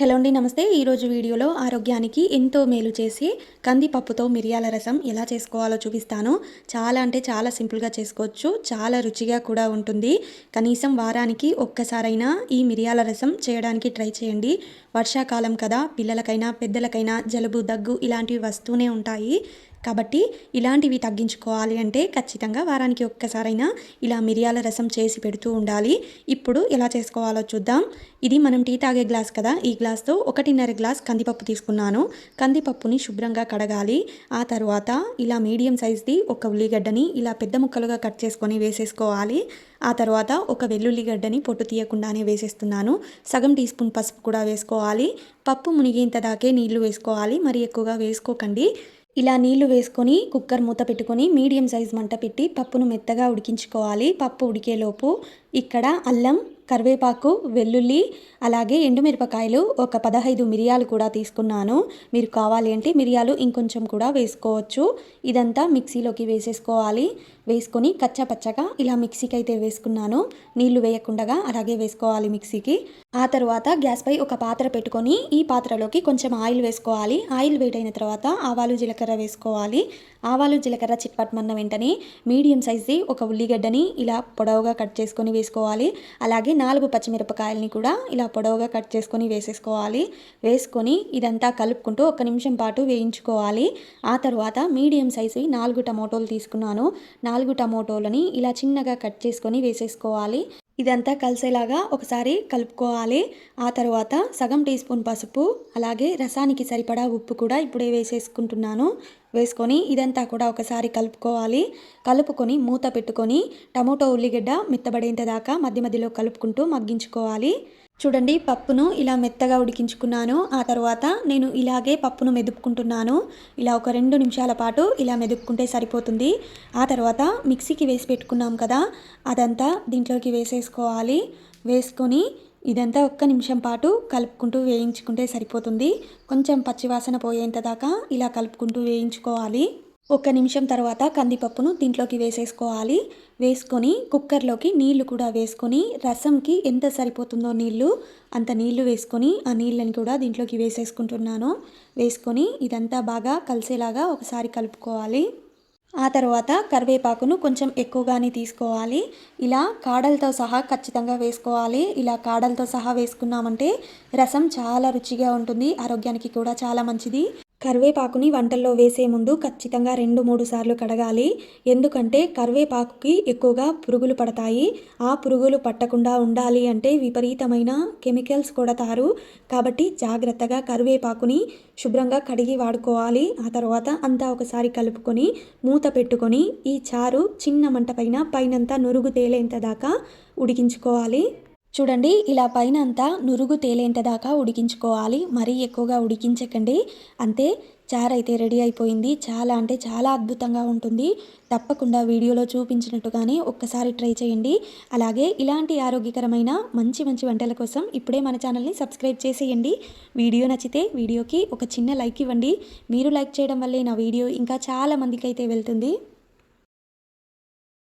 Hello అండి నమస్తే. ఈరోజు వీడియోలో ఆరోగ్యానికి ఎంతో మేలు చేసి కందిపప్పుతో మిరియాల రసం ఎలా చేసుకోవాలో చూపిస్తాను. చాలా అంటే చాలా సింపుల్గా చేసుకోవచ్చు. చాలా రుచిగా కూడా ఉంటుంది. కనీసం వారానికి ఒక్కసారైనా ఈ మిరియాల రసం చేయడానికి ట్రై చేయండి. వర్షాకాలం కదా పిల్లలకైనా పెద్దలకైనా జలుబు దగ్గు ఇలాంటివి వస్తూనే ఉంటాయి. కాబట్టి ఇలాంటివి తగ్గించుకోవాలి అంటే ఖచ్చితంగా వారానికి ఒక్కసారైనా ఇలా మిరియాల రసం చేసి పెడుతూ ఉండాలి. ఇప్పుడు ఎలా చేసుకోవాలో చూద్దాం. ఇది మనం టీ తాగే గ్లాస్ కదా. ఈ గ్లాస్తో ఒకటిన్నర గ్లాస్ కందిపప్పు తీసుకున్నాను. కందిపప్పుని శుభ్రంగా కడగాలి. ఆ తర్వాత ఇలా మీడియం సైజ్ది ఒక ఉల్లిగడ్డని ఇలా పెద్ద ముక్కలుగా కట్ చేసుకొని వేసేసుకోవాలి. ఆ తర్వాత ఒక వెల్లుల్లిగడ్డని పొట్టు తీయకుండానే వేసేస్తున్నాను. సగం టీ స్పూన్ పసుపు కూడా వేసుకోవాలి. పప్పు మునిగేంత దాకే నీళ్ళు వేసుకోవాలి. మరి ఎక్కువగా వేసుకోకండి. ఇలా నీళ్ళు వేసుకొని కుక్కర్ మూత పెట్టుకొని మీడియం సైజ్ మంట పెట్టి పప్పును మెత్తగా ఉడికించుకోవాలి. పప్పు ఉడికేలోపు ఇక్కడ అల్లం కరివేపాకు వెల్లుల్లి అలాగే ఎండుమిరపకాయలు ఒక పదహైదు మిరియాలు కూడా తీసుకున్నాను. మీరు కావాలి అంటే మిరియాలు ఇంకొంచెం కూడా వేసుకోవచ్చు. ఇదంతా మిక్సీలోకి వేసేసుకోవాలి. వేసుకొని కచ్చపచ్చగా ఇలా మిక్సీకి అయితే వేసుకున్నాను. నీళ్ళు వేయకుండా అలాగే వేసుకోవాలి మిక్సీకి. ఆ తర్వాత గ్యాస్పై ఒక పాత్ర పెట్టుకొని ఈ పాత్రలోకి కొంచెం ఆయిల్ వేసుకోవాలి. ఆయిల్ వేడైన తర్వాత ఆవాలు జీలకర్ర వేసుకోవాలి. ఆవాలు జీలకర్ర చిట్పట్మన్న వెంటనే మీడియం సైజ్ది ఒక ఉల్లిగడ్డని ఇలా పొడవుగా కట్ చేసుకొని వేసుకోవాలి. అలాగే నాలుగు పచ్చిమిరపకాయలని కూడా ఇలా పొడవుగా కట్ చేసుకొని వేసేసుకోవాలి. వేసుకొని ఇదంతా కలుపుకుంటూ ఒక నిమిషం పాటు వేయించుకోవాలి. ఆ తర్వాత మీడియం సైజు నాలుగు టమోటోలు తీసుకున్నాను. నాలుగు టమోటోలని ఇలా చిన్నగా కట్ చేసుకొని వేసేసుకోవాలి. ఇదంతా కలిసేలాగా ఒకసారి కలుపుకోవాలి. ఆ తర్వాత సగం టీ స్పూన్ పసుపు అలాగే రసానికి సరిపడా ఉప్పు కూడా ఇప్పుడే వేసేసుకుంటున్నాను. వేసుకొని ఇదంతా కూడా ఒకసారి కలుపుకోవాలి. కలుపుకొని మూత పెట్టుకొని టమోటో ఉల్లిగడ్డ మెత్తబడేంత దాకా మధ్య మధ్యలో కలుపుకుంటూ మగ్గించుకోవాలి. చూడండి పప్పును ఇలా మెత్తగా ఉడికించుకున్నాను. ఆ తర్వాత నేను ఇలాగే పప్పును మెదుపుకుంటున్నాను. ఇలా ఒక రెండు నిమిషాల పాటు ఇలా మెదుపుకుంటే సరిపోతుంది. ఆ తర్వాత మిక్సీకి వేసి పెట్టుకున్నాం కదా అదంతా దీంట్లోకి వేసేసుకోవాలి. వేసుకొని ఇదంతా ఒక్క నిమిషం పాటు కలుపుకుంటూ వేయించుకుంటే సరిపోతుంది. కొంచెం పచ్చివాసన పోయేంత దాకా ఇలా కలుపుకుంటూ వేయించుకోవాలి. ఒక నిమిషం తర్వాత కందిపప్పును దీంట్లోకి వేసేసుకోవాలి. వేసుకొని కుక్కర్లోకి నీళ్ళు కూడా వేసుకొని రసంకి ఎంత సరిపోతుందో నీళ్ళు అంత నీళ్ళు వేసుకొని ఆ నీళ్ళని కూడా దీంట్లోకి వేసేసుకుంటున్నాను. వేసుకొని ఇదంతా బాగా కలిసేలాగా ఒకసారి కలుపుకోవాలి. ఆ తర్వాత కరివేపాకును కొంచెం ఎక్కువగానే తీసుకోవాలి. ఇలా కాడలతో సహా ఖచ్చితంగా వేసుకోవాలి. ఇలా కాడలతో సహా వేసుకున్నామంటే రసం చాలా రుచిగా ఉంటుంది. ఆరోగ్యానికి కూడా చాలా మంచిది. కరివేపాకుని వంటల్లో వేసే ముందు ఖచ్చితంగా రెండు మూడు సార్లు కడగాలి. ఎందుకంటే కరివేపాకుకి ఎక్కువగా పురుగులు పడతాయి. ఆ పురుగులు పట్టకుండా ఉండాలి అంటే విపరీతమైన కెమికల్స్ కొడతారు కాబట్టి జాగ్రత్తగా కరివేపాకుని శుభ్రంగా కడిగి వాడుకోవాలి. ఆ తర్వాత అంతా ఒకసారి కలుపుకొని మూత పెట్టుకొని ఈ చారు చిన్న మంట పైన పైనంతా నురుగు తేలేంత దాకా ఉడికించుకోవాలి. చూడండి ఇలా పైన అంతా నురుగు తేలేంతదాకా ఉడికించుకోవాలి. మరీ ఎక్కువగా ఉడికించకండి. అంతే చారు అయితే రెడీ అయిపోయింది. చాలా అంటే చాలా అద్భుతంగా ఉంటుంది. తప్పకుండా వీడియోలో చూపించినట్టుగానే ఒక్కసారి ట్రై చేయండి. అలాగే ఇలాంటి ఆరోగ్యకరమైన మంచి మంచి వంటల కోసం ఇప్పుడే మన ఛానల్ని సబ్స్క్రైబ్ చేసేయండి. వీడియో నచ్చితే వీడియోకి ఒక చిన్న లైక్ ఇవ్వండి. మీరు లైక్ చేయడం వల్లే నా వీడియో ఇంకా చాలా మందికి అయితే వెళ్తుంది.